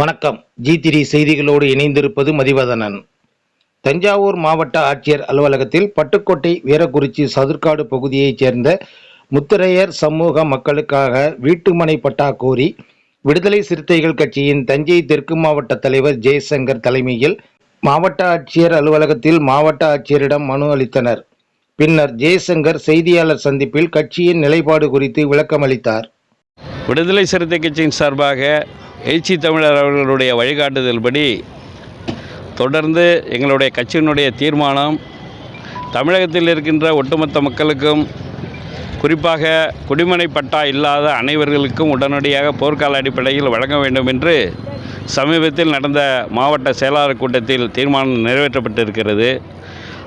வணக்கம். ஜி திரி செய்திகளோடு இணைந்திருப்பது மதிவதனன். தஞ்சாவூர் மாவட்ட ஆட்சியர் அலுவலகத்தில் பட்டுக்கோட்டை வீரக்குறிச்சி சதுர்காடு பகுதியைச் சேர்ந்த முத்திரையர் சமூக மக்களுக்காக வீட்டுமனை பட்டா கோரி விடுதலை சிறுத்தைகள் கட்சியின் தஞ்சை தெற்கு மாவட்ட தலைவர் ஜெய்சங்கர் தலைமையில் மாவட்ட ஆட்சியர் அலுவலகத்தில் மாவட்ட ஆட்சியரிடம் மனு அளித்தனர். பின்னர் ஜெய்சங்கர் செய்தியாளர் சந்திப்பில் கட்சியின் நிலைப்பாடு குறித்து விளக்கமளித்தார். விடுதலை சிறுத்தை கட்சியின் சார்பாக எழுச்சி தமிழர் அவர்களுடைய வழிகாட்டுதல்படி தொடர்ந்து எங்களுடைய கட்சியினுடைய தீர்மானம் தமிழகத்தில் இருக்கின்ற ஒட்டுமொத்த மக்களுக்கும் குறிப்பாக குடிமனை பட்டா இல்லாத அனைவர்களுக்கும் உடனடியாக போர்க்கால அடிப்படையில் வழங்க வேண்டும் என்று சமீபத்தில் நடந்த மாவட்ட செயலாளர் கூட்டத்தில் தீர்மானம் நிறைவேற்றப்பட்டிருக்கிறது.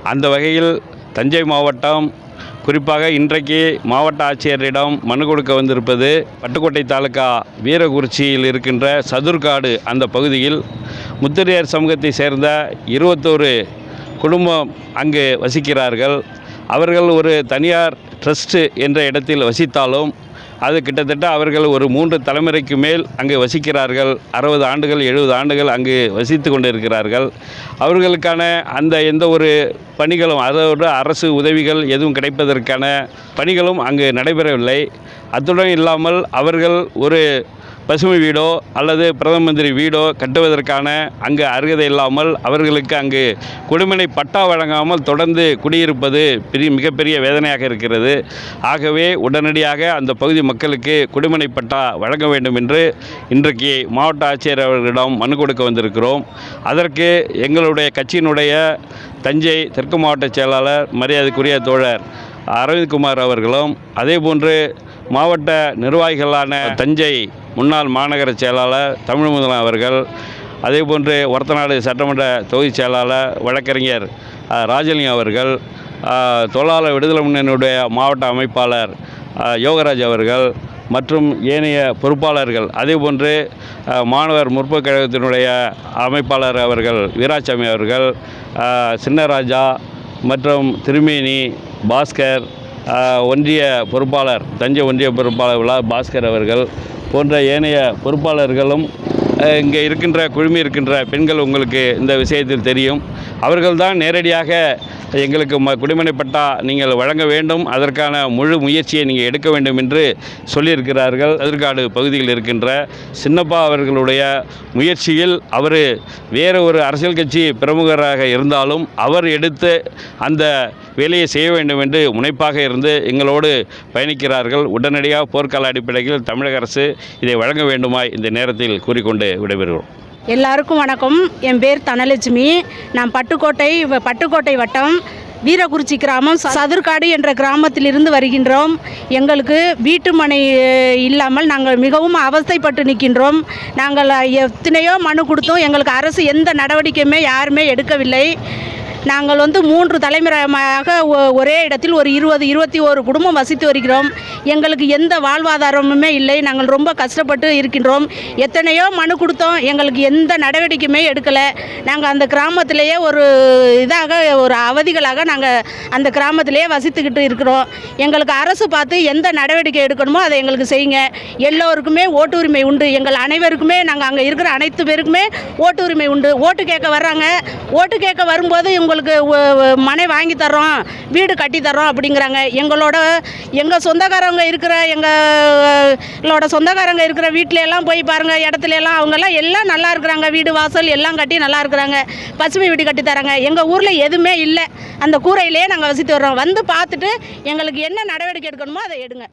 அந்த வகையில் தஞ்சை மாவட்டம் குறிப்பாக இன்றைக்கு மாவட்ட ஆட்சியரிடம் மனு கொடுக்க வந்திருப்பது பட்டுக்கோட்டை தாலுகா வீரகுறிச்சியில் இருக்கின்ற சதுர்காடு அந்த பகுதியில் முத்திரையர் சமூகத்தை சேர்ந்த இருபத்தோரு குடும்பம் அங்கு வசிக்கிறார்கள். அவர்கள் ஒரு தனியார் ட்ரஸ்ட்டு என்ற இடத்தில் வசித்தாலும் அது கிட்டத்தட்ட அவர்கள் ஒரு மூன்று தலைமுறைக்கு மேல் அங்கு வசிக்கிறார்கள். அறுபது ஆண்டுகள் எழுபது ஆண்டுகள் அங்கு வசித்து கொண்டிருக்கிறார்கள். அவர்களுக்கான அந்த எந்த ஒரு பணிகளும் அதோடு அரசு உதவிகள் எதுவும் கிடைப்பதற்கான பணிகளும் அங்கு நடைபெறவில்லை. அத்துடன் இல்லாமல் அவர்கள் ஒரு பசுமை வீடோ அல்லது பிரதம மந்திரி வீடோ கட்டுவதற்கான அங்கு அருகதை இல்லாமல் அவர்களுக்கு அங்கு குடிமனை பட்டா வழங்காமல் தொடர்ந்து குடியிருப்பது பெரிய மிகப்பெரிய வேதனையாக இருக்கிறது. ஆகவே உடனடியாக அந்த பகுதி மக்களுக்கு குடிமனை பட்டா வழங்க வேண்டும் என்று இன்றைக்கு மாவட்ட ஆட்சியர் அவர்களிடம் மனு கொடுக்க வந்திருக்கிறோம். அதற்கு எங்களுடைய கட்சியினுடைய தஞ்சை தெற்கு மாவட்ட செயலாளர் மரியாதைக்குரிய தோழர் அரவிந்த்குமார் அவர்களும் அதேபோன்று மாவட்ட நிர்வாகிகளான தஞ்சை முன்னாள் மாநகர செயலாளர் தமிழ் முதலாம் அவர்கள் அதேபோன்று ஒரத்தநாடு சட்டமன்ற தொகுதி செயலாளர் வழக்கறிஞர் ராஜலிங்கம் அவர்கள் தொழிலாளர் விடுதலை முன்னணியுடைய மாவட்ட அமைப்பாளர் யோகராஜ் அவர்கள் மற்றும் ஏனைய பொறுப்பாளர்கள் அதேபோன்று மாணவர் முற்போக்கு கழகத்தினுடைய அமைப்பாளர் அவர்கள் வீராசாமி அவர்கள் சின்னராஜா மற்றும் திருமேனி பாஸ்கர் ஒன்றிய பொறுப்பாளர் தஞ்சை ஒன்றிய பொறுப்பாளர் விழா பாஸ்கர் அவர்கள் போன்ற ஏனைய பொறுப்பாளர்களும் இங்கே இருக்கின்ற குழுமி இருக்கின்ற பெண்கள் உங்களுக்கு இந்த விஷயத்தில் தெரியும். அவர்கள்தான் நேரடியாக எங்களுக்கு ம குடிமனை பட்டா நீங்கள் வழங்க வேண்டும். அதற்கான முழு முயற்சியை நீங்கள் எடுக்க வேண்டும் என்று சொல்லியிருக்கிறார்கள். எதிர்காடு பகுதியில் இருக்கின்ற சின்னப்பா அவர்களுடைய முயற்சியில் அவர் வேறு ஒரு அரசியல் கட்சி பிரமுகராக இருந்தாலும் அவர் எடுத்து அந்த வேலையை செய்ய வேண்டும் என்று முனைப்பாக இருந்து எங்களோடு பயணிக்கிறார்கள். உடனடியாக போர்க்கால அடிப்படையில் தமிழக அரசு இதை வழங்க வேண்டுமாய் இந்த நேரத்தில் கூறிக்கொண்டு விடைபெறுகிறோம். எல்லாருக்கும் வணக்கம். என் பேர் தனலட்சுமி. நான் பட்டுக்கோட்டை வ- பட்டுக்கோட்டை வட்டம் வீரகுறிச்சி கிராமம் சதுர்காடு என்ற கிராமத்திலிருந்து வருகின்றோம். எங்களுக்கு வீட்டு மனை இல்லாமல் நாங்கள் மிகவும் அவஸ்தைப்பட்டு நிற்கின்றோம். நாங்கள் எத்தனையோ மனு கொடுத்தோம் எங்களுக்கு அரசு எந்த நடவடிக்கையுமே யாருமே எடுக்கவில்லை. நாங்கள் வந்து மூன்று தலைமுறையாக ஒ- ஒரே இடத்தில் ஒரு இருபது இருபத்தி ஒரு குடும்பம் வசித்து வருகிறோம். எங்களுக்கு எந்த வாழ்வாதாரமுமே இல்லை. நாங்கள் ரொம்ப கஷ்டப்பட்டு இருக்கின்றோம். எத்தனையோ மனு கொடுத்தோம். எங்களுக்கு எந்த நடவடிக்கையுமே எடுக்கலை. நாங்கள் அந்த கிராமத்திலேயே ஒரு இதாக ஒரு அவதிகளாக நாங்கள் அந்த கிராமத்திலேயே வசித்துக்கிட்டு இருக்கிறோம். எங்களுக்கு அரசு பார்த்து எந்த நடவடிக்கை எடுக்கணுமோ அதை எங்களுக்கு செய்யுங்க. எல்லோருக்குமே ஓட்டு உரிமை உண்டு. எங்கள் அனைவருக்குமே நாங்கள் அங்கே இருக்கிற அனைத்து பேருக்குமே ஓட்டு உரிமை உண்டு. ஓட்டு கேட்க வர்றாங்க. ஓட்டு கேட்க வரும்போது உங்களுக்கு மனை வாங்கி தர்றோம் வீடு கட்டி தர்றோம் அப்படிங்கிறாங்க. எங்களோட எங்கள் சொந்தக்காரங்க இருக்கிற எங்களோட சொந்தக்காரங்க இருக்கிற வீட்டில எல்லாம் போய் பாருங்கள் இடத்துல எல்லாம் அவங்கெல்லாம் எல்லாம் நல்லா இருக்கிறாங்க. வீடு வாசல் எல்லாம் கட்டி நல்லா இருக்கிறாங்க. பசுமை வீடு கட்டி தராங்க. எங்கள் ஊரில் எதுவுமே இல்லை. அந்த கூரையிலேயே நாங்கள் வசித்து வர்றோம். வந்து பார்த்துட்டு எங்களுக்கு என்ன நடவடிக்கை எடுக்கணுமோ அதை எடுங்க.